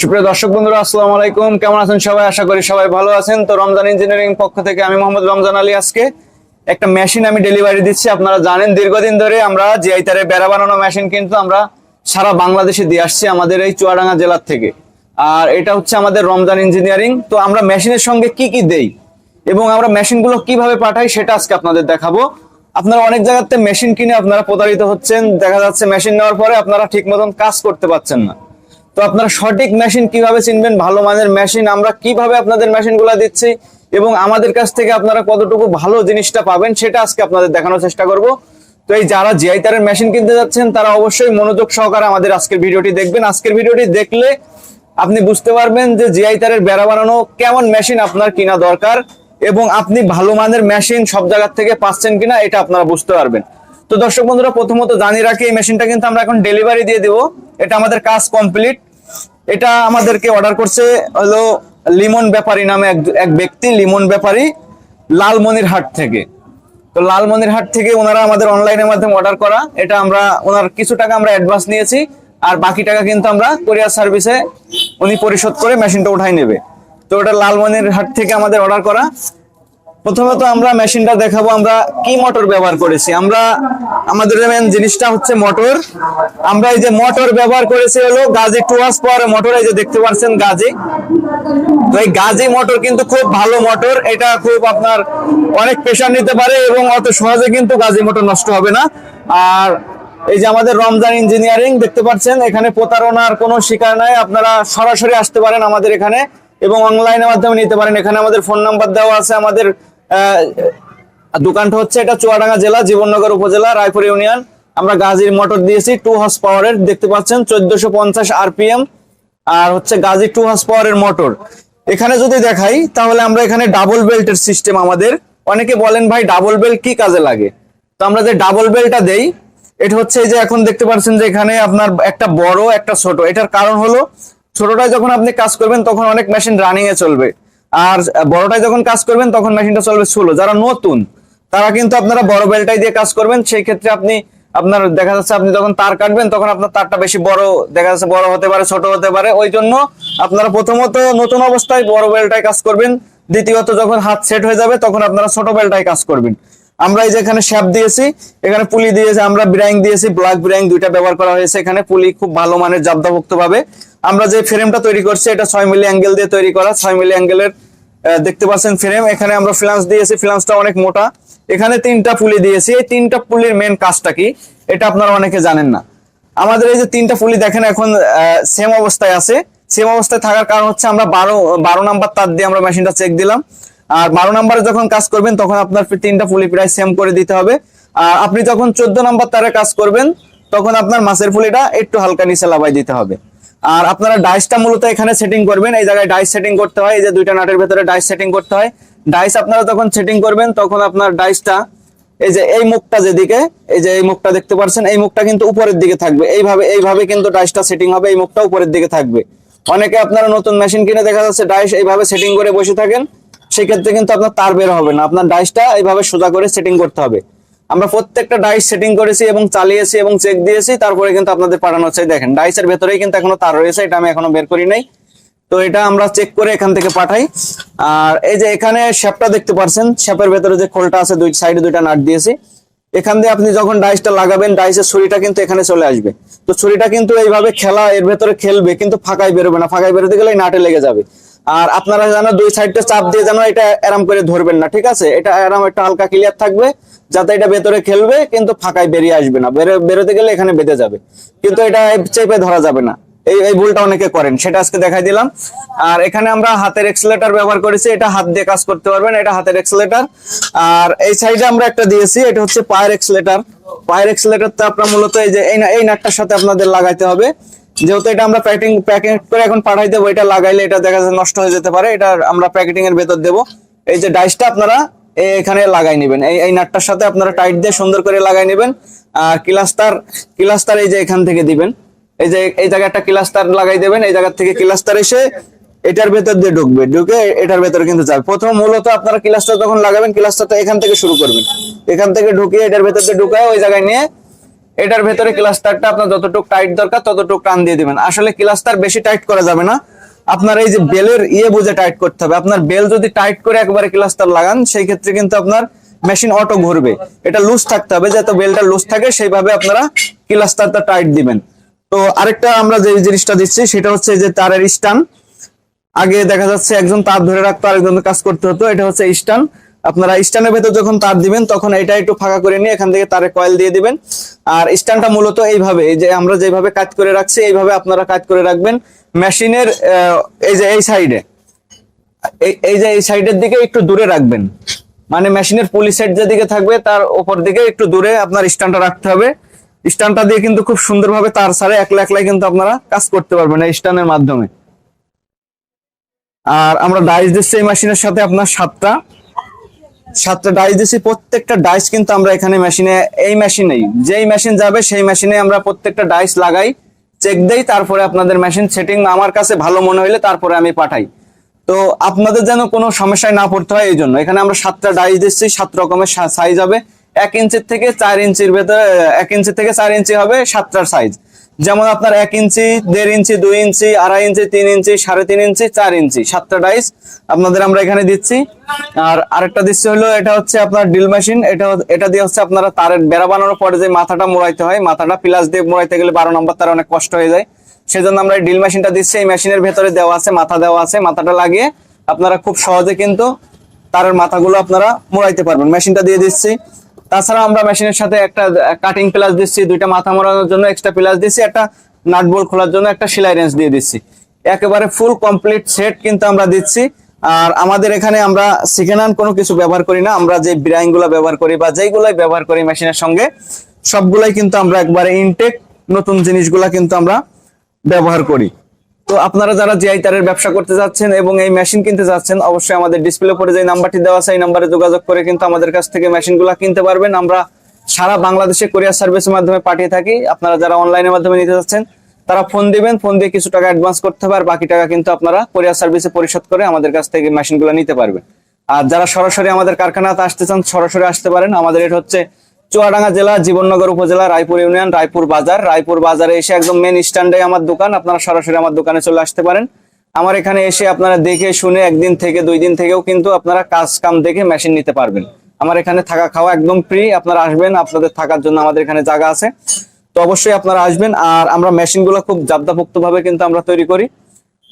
সুপ্রিয় দর্শক বন্ধুরা, আসসালামু আলাইকুম। কেমন আছেন সবাই? আশা করি সবাই ভালো আছেন। তো রমজান ইঞ্জিনিয়ারিং পক্ষ থেকে আমি মোহাম্মদ রমজান আলী আজকে একটা মেশিন আমি ডেলিভারি দিচ্ছি। আপনারা জানেন, দীর্ঘদিন ধরে আমরা জিআই তারে বেড়া বানানো মেশিন কিন্তু আমরা সারা বাংলাদেশে দিয়ে আসছি আমাদের এই চুয়াডাঙ্গা জেলার থেকে। আর এটা হচ্ছে আমাদের রমজান ইঞ্জিনিয়ারিং তো আমরা মেশিনের সঙ্গে কি কি দেই এবং আমরা মেশিনগুলো কীভাবে পাঠাই সেটা আজকে আপনাদের দেখাবো। আপনারা অনেক জায়গাতে মেশিন কিনে আপনারা প্রতারিত হচ্ছেন। দেখা যাচ্ছে মেশিন নেওয়ার পরে আপনারা ঠিক মতন কাজ করতে পারছেন না। তো আপনারা সঠিক মেশিন কীভাবে চিনবেন? ভালো মানের মেশিন আমরা কীভাবে আপনাদের মেশিনগুলো দিচ্ছি? এবং আমাদের কাছ থেকে আপনারা কতটুকু ভালো জিনিসটা পাবেন সেটা আজকে আপনাদের দেখানোর চেষ্টা করব। তো এই যারা জিআই তারের মেশিন কিনতে যাচ্ছেন, তারা অবশ্যই মনোযোগ সহকারে আমাদের আজকের ভিডিওটি দেখবেন। আজকের ভিডিওটি দেখলে আপনি বুঝতে পারবেন যে জিআই তারের বেড়া বানানো কেমন মেশিন আপনার কিনা দরকার এবং আপনি ভালো মানের মেশিন সব জায়গা থেকে পাচ্ছেন কিনা, এটা আপনারা বুঝতে পারবেন। তো দর্শক বন্ধুরা, প্রথমত জানিয়ে রাখি, এই মেশিনটা কিন্তু আমরা এখন ডেলিভারি দিয়ে দিব। এটা আমাদের কাজ কমপ্লিট এটা আমাদেরকে অর্ডার করছে হলো লিমন ব্যাপারী নামে এক ব্যক্তি, লিমন ব্যাপারী লালমনির হাট থেকে। তো লালমনির হাট থেকে ওনারা আমাদের অনলাইনের মাধ্যমে অর্ডার করা। এটা আমরা, ওনার কিছু টাকা আমরা অ্যাডভান্স নিয়েছি, আর বাকি টাকা কিন্তু আমরা কোরিয়ার সার্ভিসে উনি পরিশোধ করে মেশিনটা উঠাই নেবে। তো ওটা লালমনিরহাট থেকে আমাদের অর্ডার করা। প্রথমত আমরা মেশিনটা দেখাবো, আমরা কি মোটর ব্যবহার করেছি? আমরা, আমাদের মেন জিনিসটা হচ্ছে মোটর। আমরা এই যে মোটর ব্যবহার করেছি হলো Gazi two horsepower motor, এই যে দেখতে পাচ্ছেন গাজী। তো এই গাজী মোটর কিন্তু খুব ভালো মোটর, এটা খুব আপনার অনেক প্রেশার নিতে পারে এবং অত সহজে কিন্তু গাজী মোটর নষ্ট হবে না। আর এই যে আমাদের রমজান ইঞ্জিনিয়ারিং দেখতে পাচ্ছেন, এখানে প্রতারণার কোনো শিকার নাই, আপনারা সরাসরি আসতে পারেন আমাদের এখানে এবং অনলাইনের মাধ্যমে নিতে পারেন। এখানে আমাদের ফোন নাম্বার দেওয়া আছে, আমাদের দোকানটা হচ্ছে এটা চুয়াডাঙ্গা জেলা, জীবননগর উপজেলা, রায়পুর ইউনিয়ন। আমরা গাজীর মোটর দিয়েছি টু হর্স পাওয়ারের দেখতে পাচ্ছেন, চোদ্দশো পঞ্চাশ আরপিএম আর হচ্ছে গাজী টু হর্স পাওয়ারের মোটর এখানে যদি দেখাই, তাহলে আমরা এখানে ডাবল বেল্টের সিস্টেম আমাদের। অনেকে বলেন, ভাই ডাবল বেল্ট কি কাজে লাগে? তো আমরা যে ডাবল বেল্টটা দেই, এটা হচ্ছে এই যে এখন দেখতে পাচ্ছেন যে এখানে আপনার একটা বড়, একটা ছোট। এটার কারণ হলো, ছোটটায় যখন আপনি কাজ করবেন, তখন অনেক মেশিন রানিং এ চলবে। আর বড়টায় যখন কাজ করবেন, তখন মেশিনটা চলবে স্লো যারা নতুন, তারা কিন্তু আপনারা বড় বেলটাই দিয়ে কাজ করবেন। সেই ক্ষেত্রে আপনি, আপনার দেখা যাচ্ছে আপনি যখন তার কাটবেন, তখন আপনার তারটা বেশি বড়, দেখা যাচ্ছে বড় হতে পারে, ছোট হতে পারে। ওই জন্য আপনারা প্রথমত নতুন অবস্থায় বড় বেলটায় কাজ করবেন। দ্বিতীয়ত যখন হাত সেট হয়ে যাবে, তখন আপনারা ছোট বেলটায় কাজ করবেন। আমরা এই যে এখানে শ্যাপ দিয়েছি, এখানে পুলি দিয়েছি, আমরা ব্রাইং দিয়েছি ব্ল্যাক ব্রাইং দুইটা ব্যবহার করা হয়েছে এখানে। পুলি খুব ভালো মানের জাবদাভুক্ত ভাবে আমরা যে ফ্রেমটা তৈরি করছি, এটা ছয় মিলি অ্যাঙ্গেল দিয়ে তৈরি করা। ছয় মিলি অ্যাঙ্গেলের দেখতে পাচ্ছেন ফ্রেম এখানে আমরা ফ্লান্স দিয়েছি। ফ্লান্সটা অনেক মোটা। এখানে তিনটা পুলি দিয়েছি। এই তিনটা পুলির মেন কাজটা কি? এটা আপনারা অনেকে জানেন না। আমাদের এই যে তিনটা পুলি দেখেন, এখন সেম অবস্থায় আছে। সেম অবস্থায় থাকার কারণ হচ্ছে আমরা বারো বারো নাম্বার তার দিয়ে আমরা মেশিনটা চেক দিলাম। আর বারো নাম্বারে যখন কাজ করবেন, তখন আপনার তিনটা পুলি প্রায় সেম করে দিতে হবে। আর আপনি যখন চোদ্দ নাম্বার তারে কাজ করবেন, তখন আপনার মাছের পুলিটা একটু হালকা নিচে লাভাই দিতে হবে। আর আপনারা ডাইসটা মূলত এখানে সেটিং করবেন। এই জায়গায় ডাইস সেটিং করতে হয়। এই যে দুইটা নাটের ভেতরে ডাইস সেটিং করতে হয়। ডাইস আপনারা যখন সেটিং করবেন, তখন আপনার ডাইসটা এই যে এই মুখটা যেদিকে, এই যে এই মুখটা দেখতে পাচ্ছেন এই মুখটা কিন্তু উপরের দিকে থাকবে। এইভাবে এইভাবে কিন্তু ডাইসটা সেটিং হবে, এই মুখটা উপরের দিকে থাকবে। অনেকে আপনারা নতুন মেশিন কিনে দেখা যাচ্ছে ডাইস এইভাবে সেটিং করে বসে থাকেন। সেক্ষেত্রে কিন্তু আপনার তার বের হবে না। আপনার ডাইসটা এইভাবে সোজা করে সেটিং করতে হবে। আমরা প্রত্যেকটা ডাইস সেটিং করেছি এবং চালিয়েছি এবং চেক দিয়েছি, তারপরে কিন্তু আপনাদের পাঠানো হচ্ছে। দেখেন ডাইসের ভেতরেই কিন্তু এখনও তার রয়েছে, এটা আমি এখনও বের করি নাই। তো এটা আমরা চেক করে এখান থেকে পাঠাই। আর এই যে এখানে শ্যাপটা দেখতে পাচ্ছেন শ্যাপের ভেতরে যে খোলটা আছে, দুই সাইডে দুইটা নাট দিয়েছি। এখান দিয়ে আপনি যখন ডাইসটা লাগাবেন ডাইসের ছুরিটা কিন্তু এখানে চলে আসবে। তো ছুরিটা কিন্তু এইভাবে খেলা, এর ভেতরে খেলবে, কিন্তু ফাঁকায় বেরোবে না। ফাঁকায় বেরোতে গেলে নাটে লেগে যাবে। আর আপনারা যেন দুই সাইডটা চাপ দিয়ে যেন এটা আরাম করে ধরবেন না, ঠিক আছে? এটা আরাম একটা হালকা ক্লিয়ার থাকবে, যাতে এটা ভেতরে খেলবে, কিন্তু ফাঁকায় বেরিয়ে আসবে না। বেরোতে গেলে এখানে বেঁধে যাবে। কিন্তু এটা চেপে ধরা যাবে না। এই ভুলটা অনেকে করেন, সেটা আজকে দেখাই দিলাম। আর এখানে আমরা হাতের এক্সেলেটার ব্যবহার করেছি, এটা হাত দিয়ে কাজ করতে পারবেন, এটা হাতের এক্সেলেটার আর এই সাইডে আমরা একটা দিয়েছি, এটা হচ্ছে পায়ের এক্সেলেটার পায়ের এক্সেলেটারটা আপনার মূলত এই যে এই নাটটার সাথে আপনাদের লাগাইতে হবে। যেহেতু এটা আমরা প্যাকিং প্যাকেট করে এখন পাঠাই দেবো, এটা লাগাইলে এটা দেখা যাচ্ছে নষ্ট হয়ে যেতে পারে, এটা আমরা প্যাকেটিং এর ভেতর দেবো। এই যে ডাইসটা আপনারা এখানে লাগাই নেবেন, এই এই নাটটার সাথে আপনারা টাইট দিয়ে সুন্দর করে লাগাই নেবেন, আর ক্লাস্টার ক্লাস্টার এই যে এখান থেকে দিবেন। এই যে, এই জায়গায় একটা ক্লাস্টার লাগাই দেবেন, এই জায়গা থেকে ক্লাস্টার এসে এটার ভেতর দিয়ে ঢুকবে, ঢুকে এটার ভেতর কিন্তু যাবে। প্রথম মূলত আপনারা ক্লাস্টার যখন লাগাবেন ক্লাস্টারটা এখান থেকে শুরু করবেন। এখান থেকে ঢুকিয়ে এটার ভেতর দিয়ে ঢুকায় ওই জায়গায় নিয়ে এটার ভেতরে ক্লাস্টারটা আপনার যতটুকু টাইট দরকার, ততটুকু টান দিয়ে দিবেন। আসলে ক্লাস্টার বেশি টাইট করা যাবে না। আপনার এই যে বেলের ইয়ে বুঝে টাইট করতে হবে। আপনার বেল যদি টাইট করে একবারে ক্লাস্টার লাগান, সেই ক্ষেত্রে কিন্তু আপনার মেশিন অটো ঘুরবে। এটা লুজ থাকতে হবে, যাতে বেলটা লুজ থাকে, সেইভাবে আপনারা ক্লাস্টারটা টাইট দিবেন। তো আরেকটা আমরা যে জিনিসটা দিচ্ছি, সেটা হচ্ছে যে তারের স্টান আগে দেখা যাচ্ছে একজন তার ধরে রাখতো আরেকজন কাজ করতে হতো। এটা হচ্ছে স্টান আপনারা স্ট্যান্ডের ভেতর যখন তার দিবেন, তখন এটা একটু ফাঁকা করে নিয়ে এখান থেকে তারে কয়েল দিয়ে দিবেন। আর স্ট্যান্ডটা মূলত এইভাবে, এই যে আমরা যেভাবে কাজ করে রাখছি, এইভাবে আপনারা কাজ করে রাখবেন মেশিনের এই যে এই সাইডে। এই যে এই সাইডের দিকে একটু দূরে রাখবেন। মানে মেশিনের পুলি সাইড যেদিকে থাকবে, তার উপর দিকে একটু দূরে আপনার স্ট্যান্ডটা রাখতে হবে। স্ট্যান্ডটা দিয়ে কিন্তু খুব সুন্দরভাবে তার সারে একলা একলাই কিন্তু আপনারা কাজ করতে পারবেন এই স্ট্যান্ডের মাধ্যমে। আর আমরা ডাইস দিচ্ছি এই মেশিনের সাথে আপনার সাতটা। সাতটা ডাইস দিচ্ছি প্রত্যেকটা ডাইস কিন্তু আমরা এখানে মেশিনে এই মেশিনেই যেই মেশিন যাবে সেই মেশিনে আমরা প্রত্যেকটা ডাইস লাগাই চেক দেই, তারপরে আপনাদের মেশিন সেটিং আমার কাছে ভালো মনে হইলে তারপরে আমি পাঠাই। তো আপনাদের যেন কোনো সমস্যায় না পড়তে হয় এই জন্য এখানে আমরা সাতটা ডাইস দিচ্ছি, সাত রকমের সাইজ হবে। এক ইঞ্চির থেকে চার ইঞ্চির ভেতরে, এক ইঞ্চি থেকে চার ইঞ্চি হবে সাতটার সাইজ যেমন আপনার এক ইঞ্চি, দেড় ইঞ্চি, দুই ইঞ্চি, আড়াই ইঞ্চি, তিন ইঞ্চি, সাড়ে তিন ইঞ্চি, চার ইঞ্চি, সাতটা ডাইস আপনাদের আমরা এখানে দিচ্ছি। আর আরেকটা দিচ্ছি হলো, এটা হচ্ছে আপনার ড্রিল মেশিন। এটা এটা দিয়ে হচ্ছে আপনারা তারের বেড়া বানানোর পরে যে মাথাটা মোড়াইতে হয়, মাথাটা প্লাস দিয়ে মোড়াইতে গেলে বারো নম্বর তার অনেক কষ্ট হয়ে যায়। সেজন্য আমরা এই ড্রিল মেশিনটা দিচ্ছি। এই মেশিনের ভেতরে দেওয়া আছে, মাথা দেওয়া আছে, মাথাটা লাগিয়ে আপনারা খুব সহজে কিন্তু তারের মাথাগুলো আপনারা মোড়াইতে পারবেন। মেশিনটা দিয়ে দিচ্ছি। তাছাড়া আমরা মেশিনের সাথে একটা কাটিং প্লাস দিচ্ছি, দুইটা মাথা মোড়ানোর জন্য এক্সট্রা প্লাস দিচ্ছি, একটা নাট বোল্ট খোলার জন্য একটা সেলাই রেঞ্জ দিয়ে দিচ্ছি। একেবারে ফুল কমপ্লিট সেট কিন্তু আমরা দিচ্ছি। আর আমাদের এখানে আমরা সেকেন্ড কোনো কিছু ব্যবহার করি না। আমরা যে ব্রাইনগুলো ব্যবহার করি বা যেইগুলাই ব্যবহার করি মেশিনের সঙ্গে, সবগুলাই কিন্তু আমরা একবারে ইনটেক নতুন জিনিসগুলা কিন্তু আমরা ব্যবহার করি। তো আপনারা যারা জিআই তারের ব্যবসা করতে যাচ্ছেন এবং এই মেশিন কিনতে যাচ্ছেন, অবশ্যই আমাদের ডিসপ্লে পরে যে নাম্বারটি দেওয়া আছে, এই নাম্বারে যোগাযোগ করে কিন্তু আমাদের কাছ থেকে মেশিনগুলো কিনতে পারবেন। আমরা সারা বাংলাদেশে কোরিয়ার সার্ভিসের মাধ্যমে পাঠিয়ে থাকি। আপনারা যারা অনলাইনের মাধ্যমে নিতে যাচ্ছেন, তারা ফোন দিবেন ফোন দিয়ে কিছু টাকা অ্যাডভান্স করতে আর বাকি টাকা কিন্তু আপনারা কোরিয়ার সার্ভিসে পরিশোধ করে আমাদের কাছ থেকে মেশিনগুলো নিতে পারবেন। আর যারা সরাসরি আমাদের কারখানাতে আসতে চান, সরাসরি আসতে পারেন। আমাদের এটা হচ্ছে চুয়াডাঙ্গা জেলা, জীবননগর উপজেলা, রায়পুর ইউনিয়ন, রায়পুর বাজার। রায়পুর বাজারে এসে একদম মেন স্ট্যান্ডে আমার দোকান। আপনারা সরাসরি আমার দোকানে চলে আসতে পারেন। আমার এখানে এসে আপনারা দেখে শুনে একদিন থেকে, দুই দিন থেকেও কিন্তু আপনারা কাজ কাম দেখে মেশিন নিতে পারবেন। আমার এখানে থাকা খাওয়া একদম ফ্রি আপনারা আসবেন, আপনাদের থাকার জন্য আমাদের এখানে জায়গা আছে। তো অবশ্যই আপনারা আসবেন। আর আমরা মেশিনগুলো খুব জাবদাপুক্ত ভাবে কিন্তু আমরা তৈরি করি।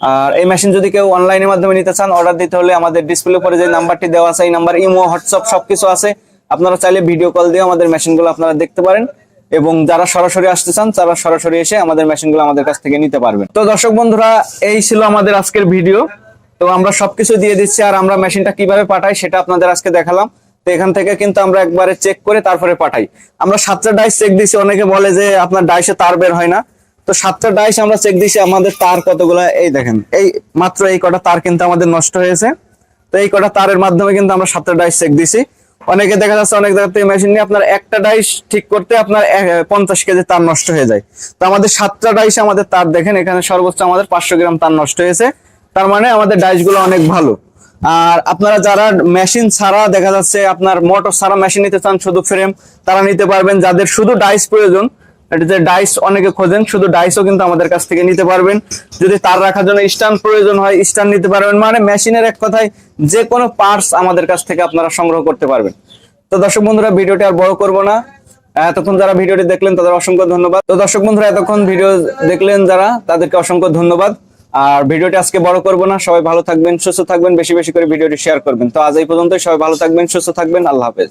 আর এই মেশিন যদি কেউ অনলাইনের মাধ্যমে নিতে চান অর্ডার দিতে হলে আমাদের ডিসপ্লে পরে যে নাম্বারটি দেওয়া আছে, এই নাম্বার ইমো হোয়াটসঅ্যাপ সবকিছু আছে। আপনারা চাইলে ভিডিও কল দিয়ে আমাদের মেশিনগুলো আপনারা দেখতে পারেন। এবং যারা সরাসরি আসতে চান, তারা সরাসরি এসে আমাদের মেশিনগুলো আমাদের কাছ থেকে নিতে পারবেন। তো দর্শক বন্ধুরা, এই ছিল আমাদের আজকের ভিডিও তো আমরা সবকিছু দিয়ে দিচ্ছি, আর আমরা মেশিনটা কীভাবে পাঠাই সেটা আপনাদের আজকে দেখালাম। তো এখান থেকে কিন্তু আমরা একবারে চেক করে তারপরে পাঠাই। আমরা সাতটা ডাইস চেক দিছি অনেকে বলে যে আপনার ডাইসে তার বের হয় না। তো সাতটা ডাইস আমরা চেক দিছি আমাদের তার কতগুলো, এই দেখেন, এই মাত্র এই কটা তার কিন্তু আমাদের নষ্ট হয়েছে। তো এই কটা তারের মাধ্যমে কিন্তু আমরা সাতটা ডাইস চেক দিছি অনেকে দেখা যাচ্ছে অনেক জায়গা থেকে মেশিন নিয়ে আপনার একটা ডাইস ঠিক করতে আপনার পঞ্চাশ কেজি তার নষ্ট হয়ে যায়। তো আমাদের সাতটা ডাইস আমাদের তার দেখেন, এখানে সর্বোচ্চ আমাদের পাঁচশো গ্রাম তার নষ্ট হয়েছে। তার মানে আমাদের ডাইসগুলো অনেক ভালো। আর আপনারা যারা মেশিন ছাড়া দেখা যাচ্ছে আপনার মোটর ছাড়া মেশিন নিতে চান শুধু ফ্রেম তারা নিতে পারবেন। যাদের শুধু ডাইস প্রয়োজন ডাইস অনেকে খোঁজেন, শুধু ডাইসও কিন্তু আমাদের কাছ থেকে নিতে পারবেন। যদি তার রাখার জন্য স্ট্যান্ড প্রয়োজন হয় স্ট্যান্ড নিতে পারবেন। মানে মেশিনের এক কথায় যে কোনো পার্টস আমাদের কাছ থেকে আপনারা সংগ্রহ করতে পারবেন। তো দর্শক বন্ধুরা, ভিডিওটি আর বড় করব না। এতক্ষণ যারা ভিডিওটি দেখলেন, তাদের অসংখ্য ধন্যবাদ। তো দর্শক বন্ধুরা, এতক্ষণ ভিডিও দেখলেন যারা, তাদেরকে অসংখ্য ধন্যবাদ। আর ভিডিওটি আজকে বড় করব না। সবাই ভালো থাকবেন, সুস্থ থাকবেন, বেশি বেশি করে ভিডিওটি শেয়ার করবেন। তো আজ এই পর্যন্ত সবাই ভালো থাকবেন, সুস্থ থাকবেন। আল্লাহ হাফেজ।